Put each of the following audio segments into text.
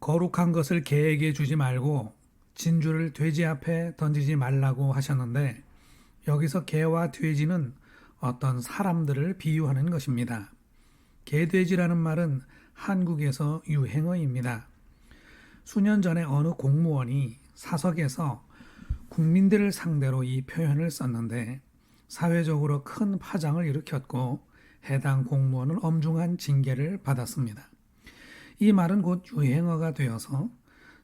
거룩한 것을 개에게 주지 말고 진주를 돼지 앞에 던지지 말라고 하셨는데 여기서 개와 돼지는 어떤 사람들을 비유하는 것입니다. 개돼지라는 말은 한국에서 유행어입니다. 수년 전에 어느 공무원이 사석에서 국민들을 상대로 이 표현을 썼는데 사회적으로 큰 파장을 일으켰고 해당 공무원은 엄중한 징계를 받았습니다. 이 말은 곧 유행어가 되어서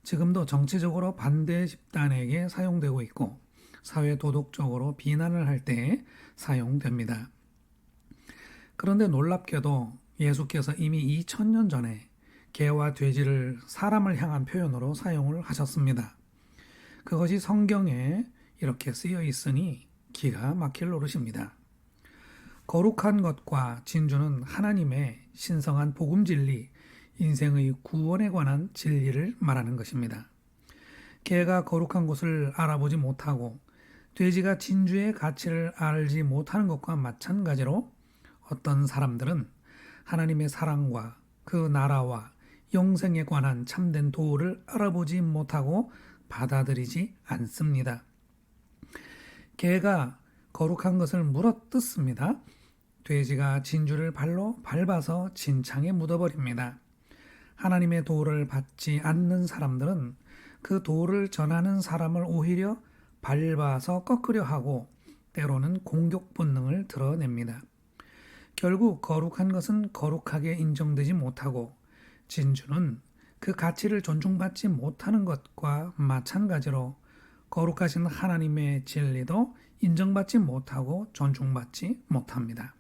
지금도 정치적으로 반대 집단에게 사용되고 있고 사회 도덕적으로 비난을 할 때 사용됩니다. 그런데 놀랍게도 예수께서 이미 2000년 전에 개와 돼지를 사람을 향한 표현으로 사용을 하셨습니다. 그것이 성경에 이렇게 쓰여 있으니 기가 막힐 노릇입니다. 거룩한 것과 진주는 하나님의 신성한 복음 진리, 인생의 구원에 관한 진리를 말하는 것입니다. 개가 거룩한 곳을 알아보지 못하고 돼지가 진주의 가치를 알지 못하는 것과 마찬가지로 어떤 사람들은 하나님의 사랑과 그 나라와 영생에 관한 참된 도를 알아보지 못하고 받아들이지 않습니다. 개가 거룩한 것을 물어뜯습니다. 돼지가 진주를 발로 밟아서 진창에 묻어버립니다. 하나님의 도를 받지 않는 사람들은 그 도를 전하는 사람을 오히려 밟아서 꺾으려 하고 때로는 공격 본능을 드러냅니다. 결국 거룩한 것은 거룩하게 인정되지 못하고 진주는 그 가치를 존중받지 못하는 것과 마찬가지로 거룩하신 하나님의 진리도 인정받지 못하고 존중받지 못합니다.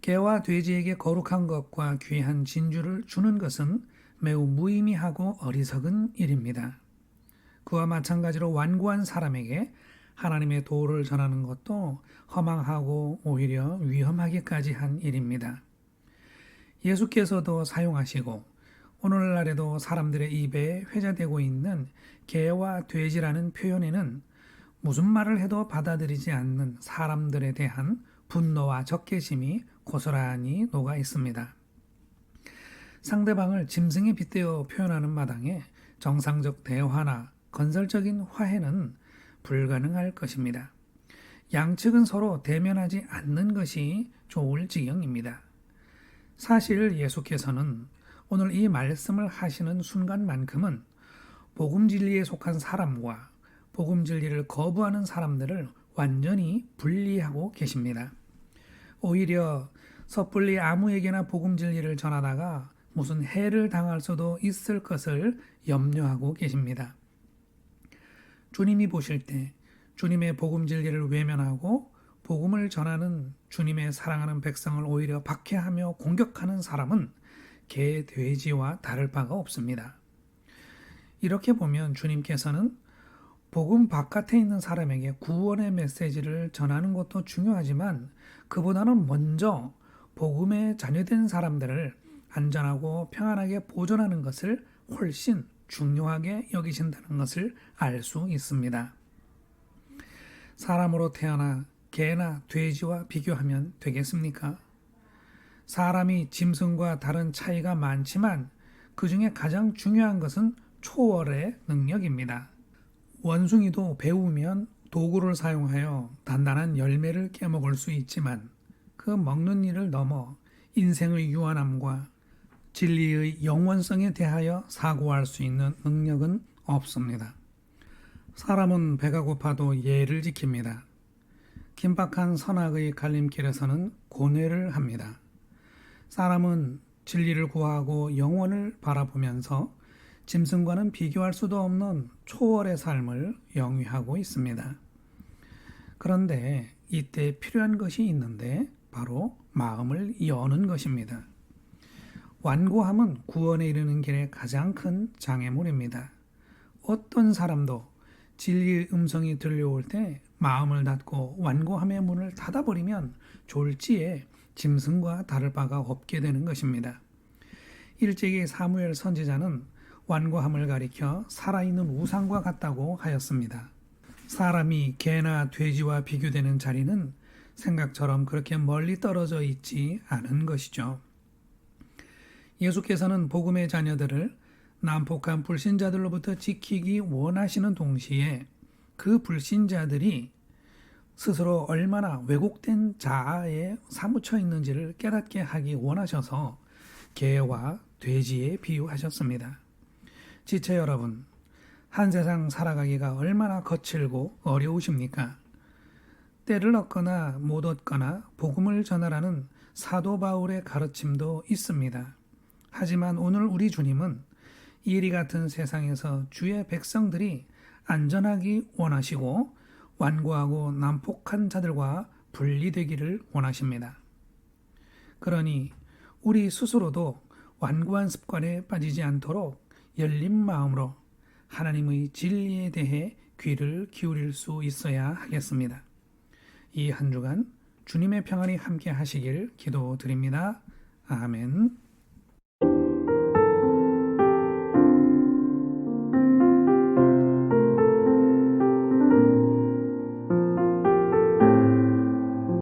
개와 돼지에게 거룩한 것과 귀한 진주를 주는 것은 매우 무의미하고 어리석은 일입니다. 그와 마찬가지로 완고한 사람에게 하나님의 도를 전하는 것도 허망하고 오히려 위험하기까지 한 일입니다. 예수께서도 사용하시고 오늘날에도 사람들의 입에 회자되고 있는 개와 돼지라는 표현에는 무슨 말을 해도 받아들이지 않는 사람들에 대한 분노와 적개심이 고스란히 녹아 있습니다. 상대방을 짐승에 빗대어 표현하는 마당에 정상적 대화나 건설적인 화해는 불가능할 것입니다. 양측은 서로 대면하지 않는 것이 좋을 지경입니다. 사실 예수께서는 오늘 이 말씀을 하시는 순간만큼은 복음 진리에 속한 사람과 복음 진리를 거부하는 사람들을 완전히 분리하고 계십니다. 오히려 섣불리 아무에게나 복음 진리를 전하다가 무슨 해를 당할 수도 있을 것을 염려하고 계십니다. 주님이 보실 때 주님의 복음 진리를 외면하고 복음을 전하는 주님의 사랑하는 백성을 오히려 박해하며 공격하는 사람은 개, 돼지와 다를 바가 없습니다. 이렇게 보면 주님께서는 복음 바깥에 있는 사람에게 구원의 메시지를 전하는 것도 중요하지만 그보다는 먼저 복음에 자녀된 사람들을 안전하고 평안하게 보존하는 것을 훨씬 중요하게 여기신다는 것을 알 수 있습니다. 사람으로 태어나 개나 돼지와 비교하면 되겠습니까? 사람이 짐승과 다른 차이가 많지만 그 중에 가장 중요한 것은 초월의 능력입니다. 원숭이도 배우면 도구를 사용하여 단단한 열매를 깨먹을 수 있지만 그 먹는 일을 넘어 인생의 유한함과 진리의 영원성에 대하여 사고할 수 있는 능력은 없습니다. 사람은 배가 고파도 예를 지킵니다. 긴박한 선악의 갈림길에서는 고뇌를 합니다. 사람은 진리를 구하고 영원을 바라보면서 짐승과는 비교할 수도 없는 초월의 삶을 영위하고 있습니다. 그런데 이때 필요한 것이 있는데 바로 마음을 여는 것입니다. 완고함은 구원에 이르는 길의 가장 큰 장애물입니다. 어떤 사람도 진리의 음성이 들려올 때 마음을 닫고 완고함의 문을 닫아버리면 졸지에 짐승과 다를 바가 없게 되는 것입니다. 일제기 사무엘 선지자는 완고함을 가리켜 살아있는 우상과 같다고 하였습니다. 사람이 개나 돼지와 비교되는 자리는 생각처럼 그렇게 멀리 떨어져 있지 않은 것이죠. 예수께서는 복음의 자녀들을 난폭한 불신자들로부터 지키기 원하시는 동시에 그 불신자들이 스스로 얼마나 왜곡된 자아에 사무쳐 있는지를 깨닫게 하기 원하셔서 개와 돼지에 비유하셨습니다. 지체 여러분, 한 세상 살아가기가 얼마나 거칠고 어려우십니까? 때를 얻거나 못 얻거나 복음을 전하라는 사도 바울의 가르침도 있습니다. 하지만 오늘 우리 주님은 이리 같은 세상에서 주의 백성들이 안전하기 원하시고 완고하고 난폭한 자들과 분리되기를 원하십니다. 그러니 우리 스스로도 완고한 습관에 빠지지 않도록 열린 마음으로 하나님의 진리에 대해 귀를 기울일 수 있어야 하겠습니다. 이 한 주간 주님의 평안이 함께 하시길 기도드립니다. 아멘.